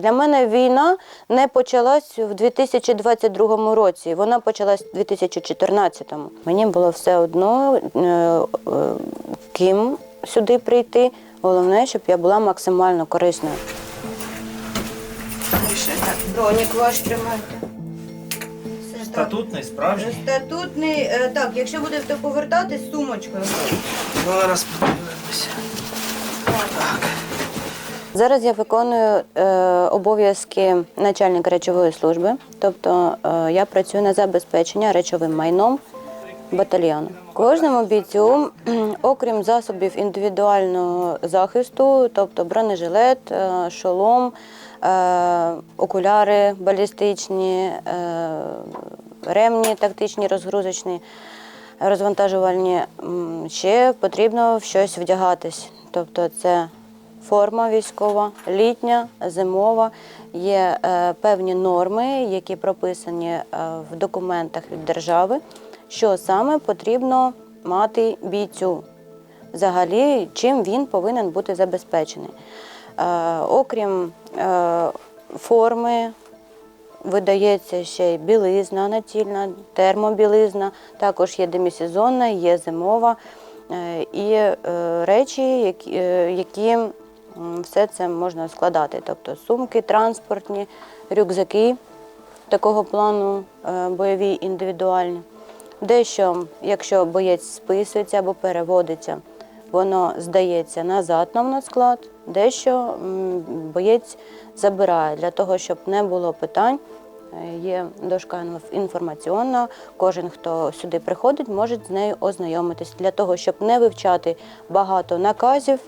Для мене війна не почалась в 2022 році, вона почалась в 2014. Мені було все одно, е, е, ким сюди прийти. Головне, щоб я була максимально корисною. Бронік ваш тримайте. Статутний, справжній. Статутний, е, так, якщо будете повертатись з сумочкою. Зараз подивимося. Зараз я виконую е, обов'язки начальника речової служби, тобто е, я працюю на забезпечення речовим майном батальйону. Кожному бійцю, окрім засобів індивідуального захисту, тобто бронежилет, е, шолом, окуляри балістичні, ремні тактичні, розгрузочні, розвантажувальні, ще потрібно в щось вдягатись. Тобто це форма військова, літня, зимова. Є е, певні норми, які прописані е, в документах від держави, що саме потрібно мати бійцю. Взагалі, чим він повинен бути забезпечений. Е, окрім форми, видається ще й білизна натільна, термобілизна, також є демісезонна, є зимова і речі, які, все це можна складати. Тобто сумки, транспортні, рюкзаки такого плану е, бойові індивідуальні. Дещо, якщо боєць списується або переводиться, воно здається назад нам на склад, дещо боєць забирає для того, щоб не було питань. Е, Є дошка інформаційна. Кожен, хто сюди приходить, може з нею ознайомитись для того, щоб не вивчати багато наказів,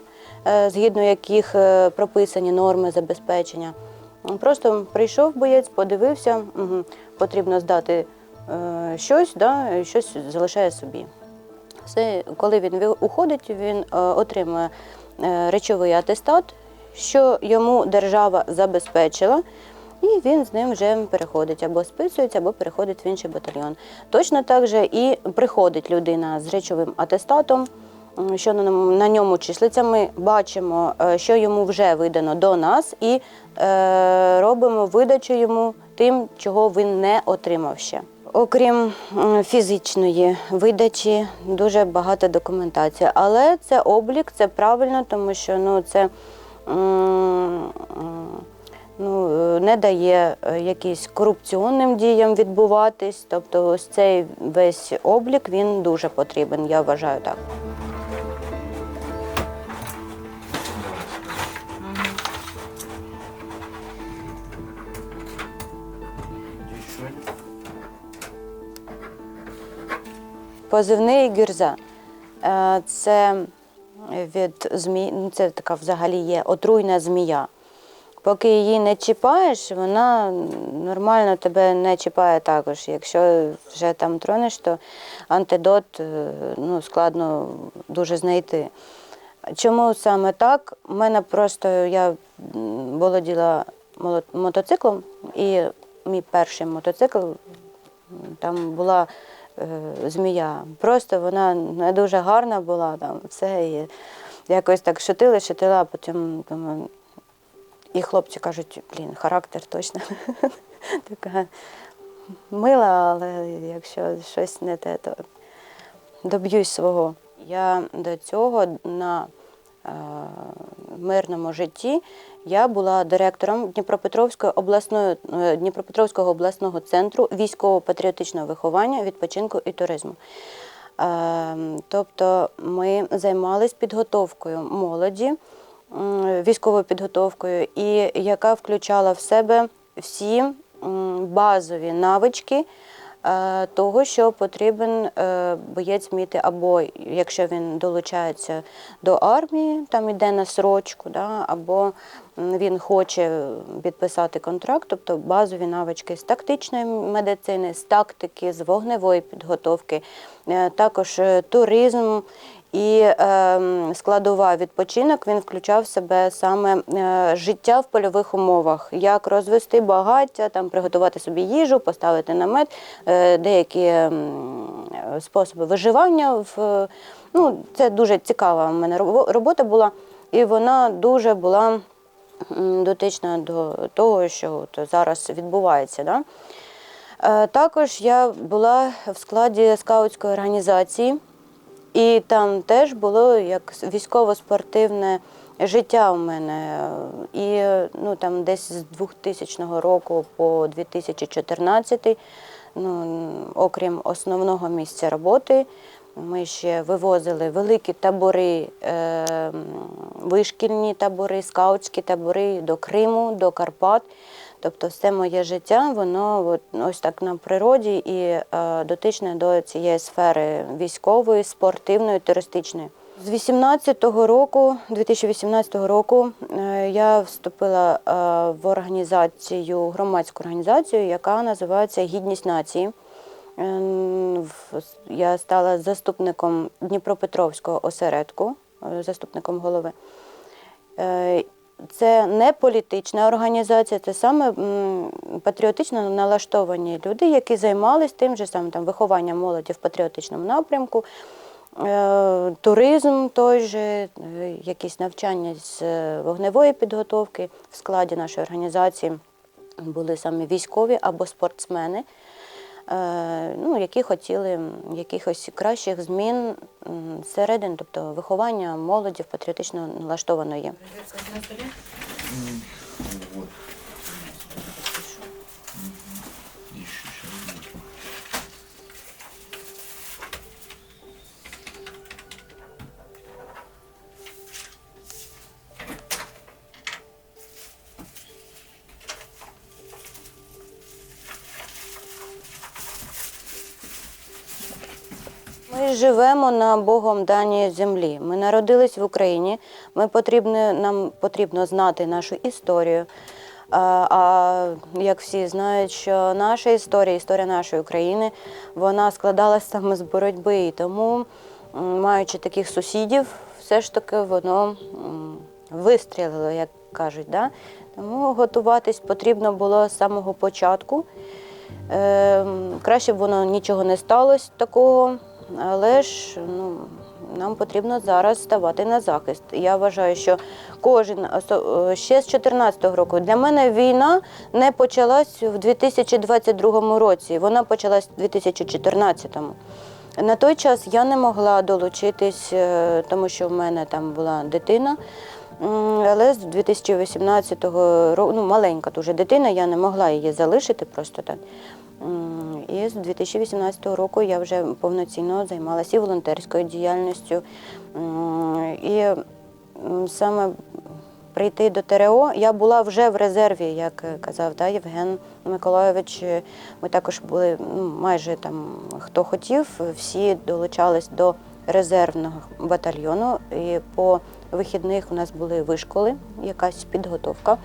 згідно яких е, прописані норми забезпечення. Просто прийшов боєць, подивився, угу, потрібно здати е, щось, да, щось залишає собі. Все, коли він уходить, він е, отримує е, речовий атестат, що йому держава забезпечила, і він з ним вже переходить або списується, або переходить в інший батальйон. Точно так же і приходить людина з речовим атестатом, що на ньому- числиться. Ми бачимо, е, що йому вже видано до нас, і е, робимо видачу йому тим, чого він не отримав ще. Окрім фізичної видачі, дуже багато документації. Але це облік, це правильно, тому що ну, це ну, не дає е, якісь корупціонним діям відбуватись. Тобто ось цей весь облік він дуже потрібен, я вважаю так. Позивний гюрза. Е, Це від змій, ну, це така взагалі є отруйна змія. Поки її не чіпаєш, вона нормально тебе не чіпає також. Якщо вже там тронеш, то антидот е, ну, складно дуже знайти. Чому саме так? У мене просто я володіла мотоциклом, і мій перший мотоцикл там була змія. Просто вона не дуже гарна була, там все. І якось так шутили, шутила, а потім думаю, і хлопці кажуть, блін, характер точно. Така мила, але якщо щось не те, то доб'юсь свого. Я до цього на е, мирному житті я була директором Дніпропетровської обласної е, Дніпропетровського обласного центру військово-патріотичного виховання, відпочинку і туризму. Е, Тобто ми займалися підготовкою молоді, військовою підготовкою, і яка включала в себе всі базові навички того, що потрібен е, боєць вміти, або якщо він долучається до армії, там йде на срочку, да, або він хоче підписати контракт, тобто базові навички з тактичної медицини, з тактики, з вогневої підготовки, е, також е, туризм. І е, складова відпочинок він включав в себе саме е, життя в польових умовах, як розвести багаття, там приготувати собі їжу, поставити намет, е, деякі е, способи виживання. В, ну, це дуже цікава в мене робота була, і вона дуже була дотична до того, що от зараз відбувається. Да? Е, Також я була в складі скаутської організації, і там теж було як військово-спортивне життя у мене. І ну, там десь з 2000 року по 2014, ну, окрім основного місця роботи, ми ще вивозили великі табори, е, вишкільні табори, скаутські табори до Криму, до Карпат. Тобто все моє життя, воно ось так на природі і е, дотичне до цієї сфери військової, спортивної, туристичної. З 18-го року, 2018 року, е, я вступила е, в організацію, громадську організацію, яка називається Гідність нації. Я стала заступником Дніпропетровського осередку, заступником голови. Це не політична організація, це саме патріотично налаштовані люди, які займалися тим же самим там, вихованням молоді в патріотичному напрямку, е, туризм той же, е, якісь навчання з е, вогневої підготовки. В складі нашої організації були саме військові або спортсмени ну, які хотіли якихось кращих змін м, зсередини, тобто виховання молоді в патріотично налаштованої. Живемо на Богом даній землі. Ми народились в Україні. Ми потрібно, нам потрібно знати нашу історію. А, а як всі знають, що наша історія, історія нашої України, вона складалася саме з боротьби. І тому, маючи таких сусідів, все ж таки воно вистрілило, як кажуть. Да? Тому готуватись потрібно було з самого початку. Е, краще б воно нічого не сталося такого, але ж ну, нам потрібно зараз ставати на захист. Я вважаю, що кожен е, ще з 2014 року для мене війна не почалась в 2022 році, вона почалась в 2014. На той час я не могла долучитись, е, тому що в мене там була дитина. Але з 2018 року, ну маленька дуже дитина, я не могла її залишити просто так. І з 2018 року я вже повноцінно займалася і волонтерською діяльністю. І саме прийти до ТРО, я була вже в резерві, як казав да, Євген Миколайович. Ми також були майже там хто хотів, всі долучались до резервного батальйону. І по вихідних у нас були вишколи, якась підготовка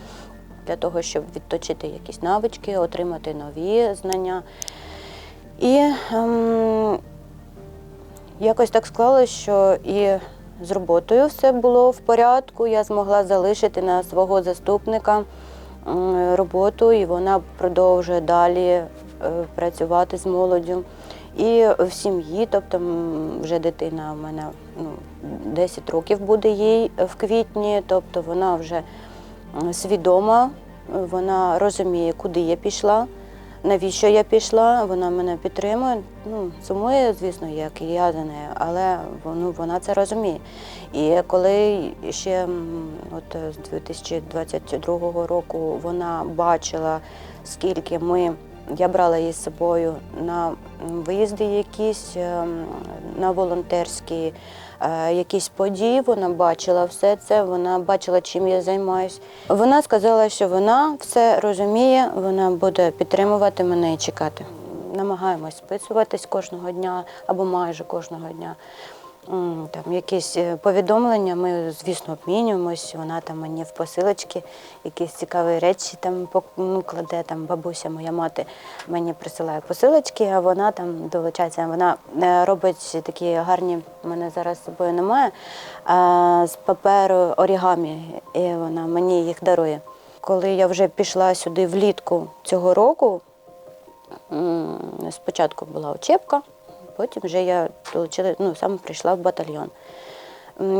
для того, щоб відточити якісь навички, отримати нові знання. І ем, якось так склалося, що і з роботою все було в порядку. Я змогла залишити на свого заступника роботу, і вона продовжує далі е, працювати з молоддю. І в сім'ї, тобто вже дитина у мене ну, 10 років буде їй в квітні, тобто вона вже свідома, вона розуміє, куди я пішла, навіщо я пішла, вона мене підтримує. Ну, сумує, звісно, як і я за нею, але ну, вона це розуміє. І коли ще от з 2022 року вона бачила, скільки ми. Я брала її з собою на виїзди якісь, ем, на волонтерські якісь події. Вона бачила все це, вона бачила, чим я займаюсь. Вона сказала, що вона все розуміє, вона буде підтримувати мене і чекати. Намагаємось списуватись кожного дня або майже кожного дня. Там якісь е, повідомлення, ми, звісно, обмінюємось. Вона там мені в посилочки якісь цікаві речі там ну, кладе. Там бабуся, моя мати мені присилає посилочки, а вона там долучається. Вона е, робить такі гарні, в мене зараз з собою немає, з паперу орігамі, і вона мені їх дарує. Коли я вже пішла сюди влітку цього року, Спочатку була учебка, потім вже я долучила, ну, саме прийшла в батальйон.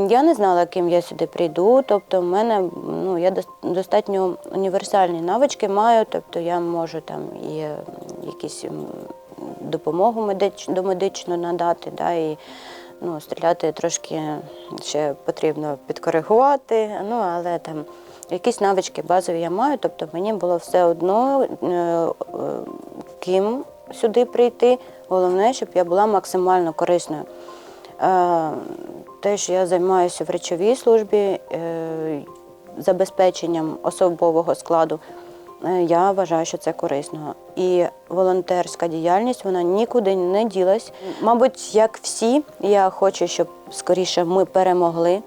Я не знала, ким я сюди прийду. Тобто, в мене ну, я достатньо універсальні навички маю. Тобто я можу там і якісь допомогу медич, домедичну надати, да, і ну, стріляти трошки ще потрібно підкоригувати. Ну, але там якісь навички базові я маю. Тобто мені було все одно, е, е, ким сюди прийти. Головне, щоб я була максимально корисною. Е, Те, що я займаюся в речовій службі, е, забезпеченням особового складу, е, я вважаю, що це корисно. І волонтерська діяльність вона нікуди не ділась. Мабуть, як всі, я хочу, щоб скоріше ми перемогли.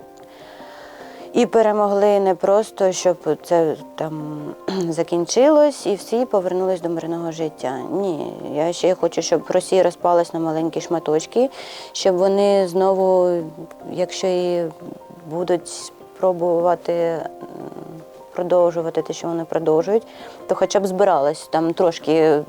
І перемогли не просто, щоб це там закінчилось і всі повернулись до мирного життя. Ні, я ще хочу, щоб Росія розпалась на маленькі шматочки, щоб вони знову, якщо і будуть спробувати продовжувати те, що вони продовжують, то хоча б збиралась там трошки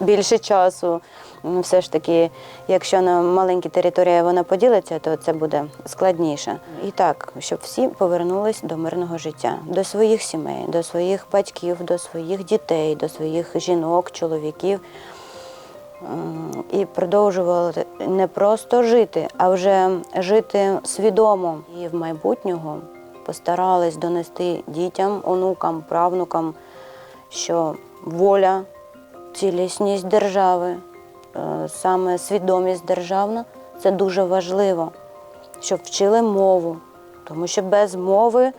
більше часу. М, Все ж таки, якщо на маленькій території вона поділиться, то це буде складніше. І так, щоб всі повернулись до мирного життя, до своїх сімей, до своїх батьків, до своїх дітей, до своїх жінок, чоловіків. І продовжували не просто жити, а вже жити свідомо. І в майбутнього постарались донести дітям, онукам, правнукам, що воля, цілісність держави, саме свідомість державна це дуже важливо, щоб вчили мову, тому що без мови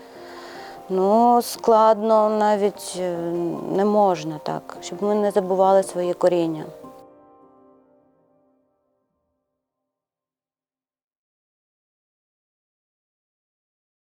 ну, складно навіть е, не можна так, щоб ми не забували своє коріння.